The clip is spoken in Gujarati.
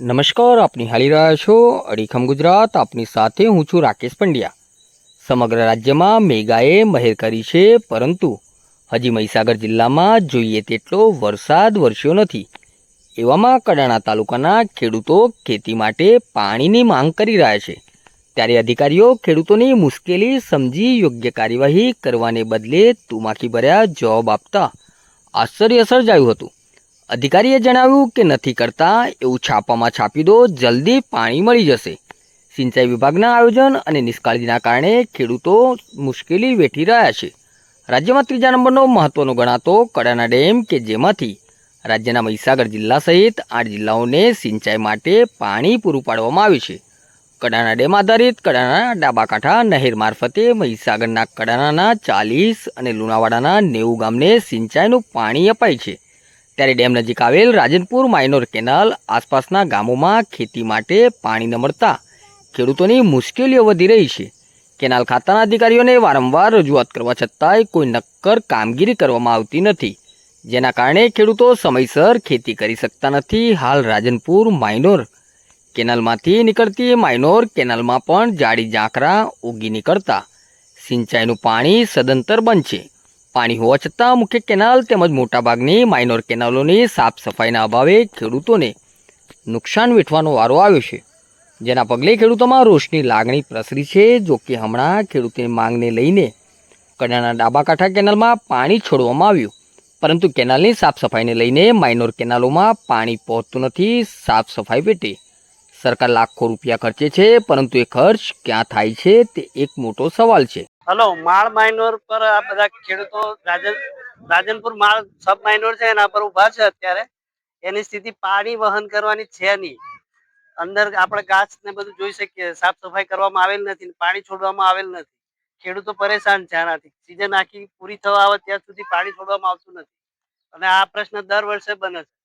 નમસ્કાર આપ નિહાળી રહ્યા છો અડીખમ ગુજરાત. આપની સાથે હું છું રાકેશ પંડ્યા. સમગ્ર રાજ્યમાં મેઘાએ મહેર કરી છે, પરંતુ હજી મહીસાગર જિલ્લામાં જોઈએ તેટલો વરસાદ વરસ્યો નથી. એવામાં કડાણા તાલુકાના ખેડૂતો ખેતી માટે પાણીની માંગ કરી રહ્યા છે. ત્યારે અધિકારીઓ ખેડૂતોની મુશ્કેલી સમજી યોગ્ય કાર્યવાહી કરવાને બદલે તુમાખી ભર્યા જવાબ આપતા આશ્ચર્ય સર્જાયું હતું. અધિકારીએ જણાવ્યું કે નથી કરતા એવું છાપામાં છાપી દો, જલ્દી પાણી મળી જશે. સિંચાઈ વિભાગના આયોજન અને નિષ્કાળજીના કારણે ખેડૂતો મુશ્કેલી વેઠી રહ્યા છે. રાજ્યમાં ત્રીજા નંબરનો મહત્વનો ગણાતો કડાના ડેમ કે જેમાંથી રાજ્યના મહીસાગર જિલ્લા સહિત આઠ જિલ્લાઓને સિંચાઈ માટે પાણી પૂરું પાડવામાં આવ્યું છે. કડાના ડેમ આધારિત કડાના ડાબા કાંઠા નહેર મારફતે મહીસાગરના કડાનાના ચાલીસ અને લુણાવાડાના નેવું ગામને સિંચાઈનું પાણી અપાય છે. ત્યારે ડેમ નજીક આવેલ રાજનપુર માઇનોર કેનાલ આસપાસના ગામોમાં ખેતી માટે પાણી ન મળતા ખેડૂતોની મુશ્કેલીઓ વધી રહી છે. કેનાલ ખાતાના અધિકારીઓને વારંવાર રજૂઆત કરવા છતાંય કોઈ નક્કર કામગીરી કરવામાં આવતી નથી. જેના કારણે ખેડૂતો સમયસર ખેતી કરી શકતા નથી હાલ રાજનપુર માઇનોર કેનાલમાંથી નીકળતી માઇનોર કેનાલમાં પણ જાડી ઝાંખરા ઉગી નીકળતા સિંચાઈનું પાણી સદંતર છે. પાણી હોવા છતાં મુખ્ય કેનાલ તેમજ મોટાભાગની માઇનોર કેનાલોની સાફ સફાઈના અભાવે ખેડૂતોને નુકસાન વેઠવાનો વારો આવ્યો છે. જેના પગલે ખેડૂતોમાં રોષની લાગણી પ્રસરી છે. જો કે હમણાં ખેડૂતોની માંગને લઈને કડાના ડાબા કાંઠા કેનાલમાં પાણી છોડવામાં આવ્યું. પરંતુ કેનાલની સાફ સફાઈને લઈને માઇનોર કેનાલોમાં પાણી પહોંચતું નથી. સાફ સફાઈ પેટે સરકાર લાખો રૂપિયા ખર્ચે છે. પરંતુ એ ખર્ચ ક્યાં થાય છે તે એક મોટો સવાલ છે. હલો, માળ માઇનોર પર આ બધા ખેડૂતો રાજન, રાજનપુર માળ સબ માઇનોર છે, એના પર ઊભા છે અત્યારે. એની સ્થિતિ પાણી વહન કરવાની છે નહીં. અંદર આપણે ઘાસ ને બધું જોઈ શકીએ, સાફ સફાઈ કરવામાં આવેલ નથી, પાણી છોડવામાં આવેલ નથી. ખેડૂતો પરેશાન છે આનાથી. સિઝન આખી પૂરી થવા આવે ત્યાં સુધી પાણી છોડવામાં આવતું નથી. અને આ પ્રશ્ન દર વર્ષે બને છે.